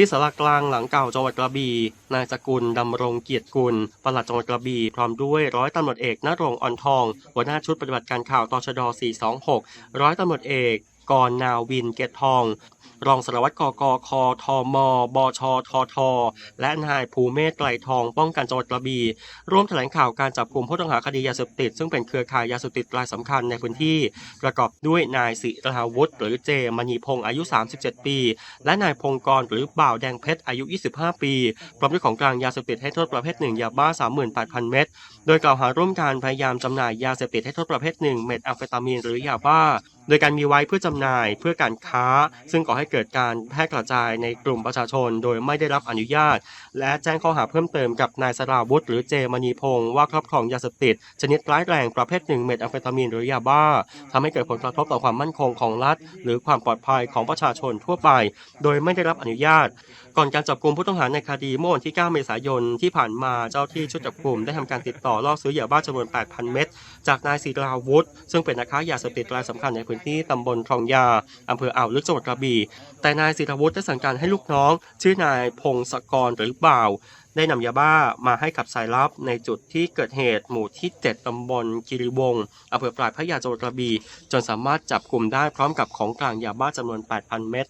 ที่สารากลางหลังเก่าจังหวัดกระบี่นายสกุลดำรงเกียรติกุลปลัดจังหวัดกระบี่พร้อมด้วยร้อยตำรวจเอกนรงค์อ่อนทอง หัวหน้าชุดปฏิบัติการข่าวตชด 426 ร้อยตำรวจเอก กรนาวินเกตทอง รองสารวัตรกกคทมบชทท และนายภูเมศไกลทองป้องกันจังหวัดกระบี่ร่วมแถลงข่าวการจับกลุ่มผู้ต้องหาคดียาเสพติด ซึ่งเป็นเครือข่ายยาเสพติดรายสำคัญในพื้นที่ ประกอบด้วยนายศิราวุธหรือเจมณีพงศ์อายุ 37 ปี และนายพงกรหรือบ่าวแดงเพชรอายุ 25 ปีพร้อมด้วยของกลางยาเสพติดให้โทษประเภทหนึ่งยาบ้า 38,000 เม็ดโดยกล่าวหาร่วมการพยายามจำหน่ายยาเสพติดให้โทษประเภทหนึ่งเม็ดแอมเฟตามีนหรือยาบ้า โดยการมีไว้เพื่อจำหน่ายเพื่อการค้า ซึ่งก่อให้เกิดการแพร่กระจายในกลุ่มประชาชน โดยไม่ได้รับอนุญาต และแจ้งข้อหาเพิ่มเติมกับนายสราวุธหรือเจมณีพงศ์ว่าครอบครองยาเสพติด ชนิดร้ายแรงประเภทหนึ่งเม็ดแอมเฟตามีนหรือยาบ้าทำให้เกิดผลกระทบต่อความมั่นคงของรัฐ หรือความปลอดภัยของประชาชนทั่วไป โดยไม่ได้รับอนุญาต ก่อนการจับกลุ่มผู้ต้องหาในคดีเมื่อวันที่ 9 เมษายนที่ผ่านมาเจ้าที่ชุดจับกลุ่มได้ทำการติดต่อล่อซื้อยาบ้าจำนวน 8,000 เม็ดจากนายศิราวุธซึ่งเป็นนักค้ายาเสพติดรายสำคัญในพื้นที่ตำบลคลองยาอำเภออ่าวลึกจังหวัดกระบี่ แต่นายศิราวุฒิได้สั่งการให้ลูกน้อง ชื่อนายพงศกรหรือบ่าว ได้นำยาบ้ามาให้กับสายลับในจุดที่เกิดเหตุหมู่ที่ 7ตำบลกิริวงศ์อำเภอปลายพระยาจังหวัดกระบี่จนสามารถจับกลุ่มได้พร้อมกับของกลางยาบ้าจำนวน 8,000 เม็ด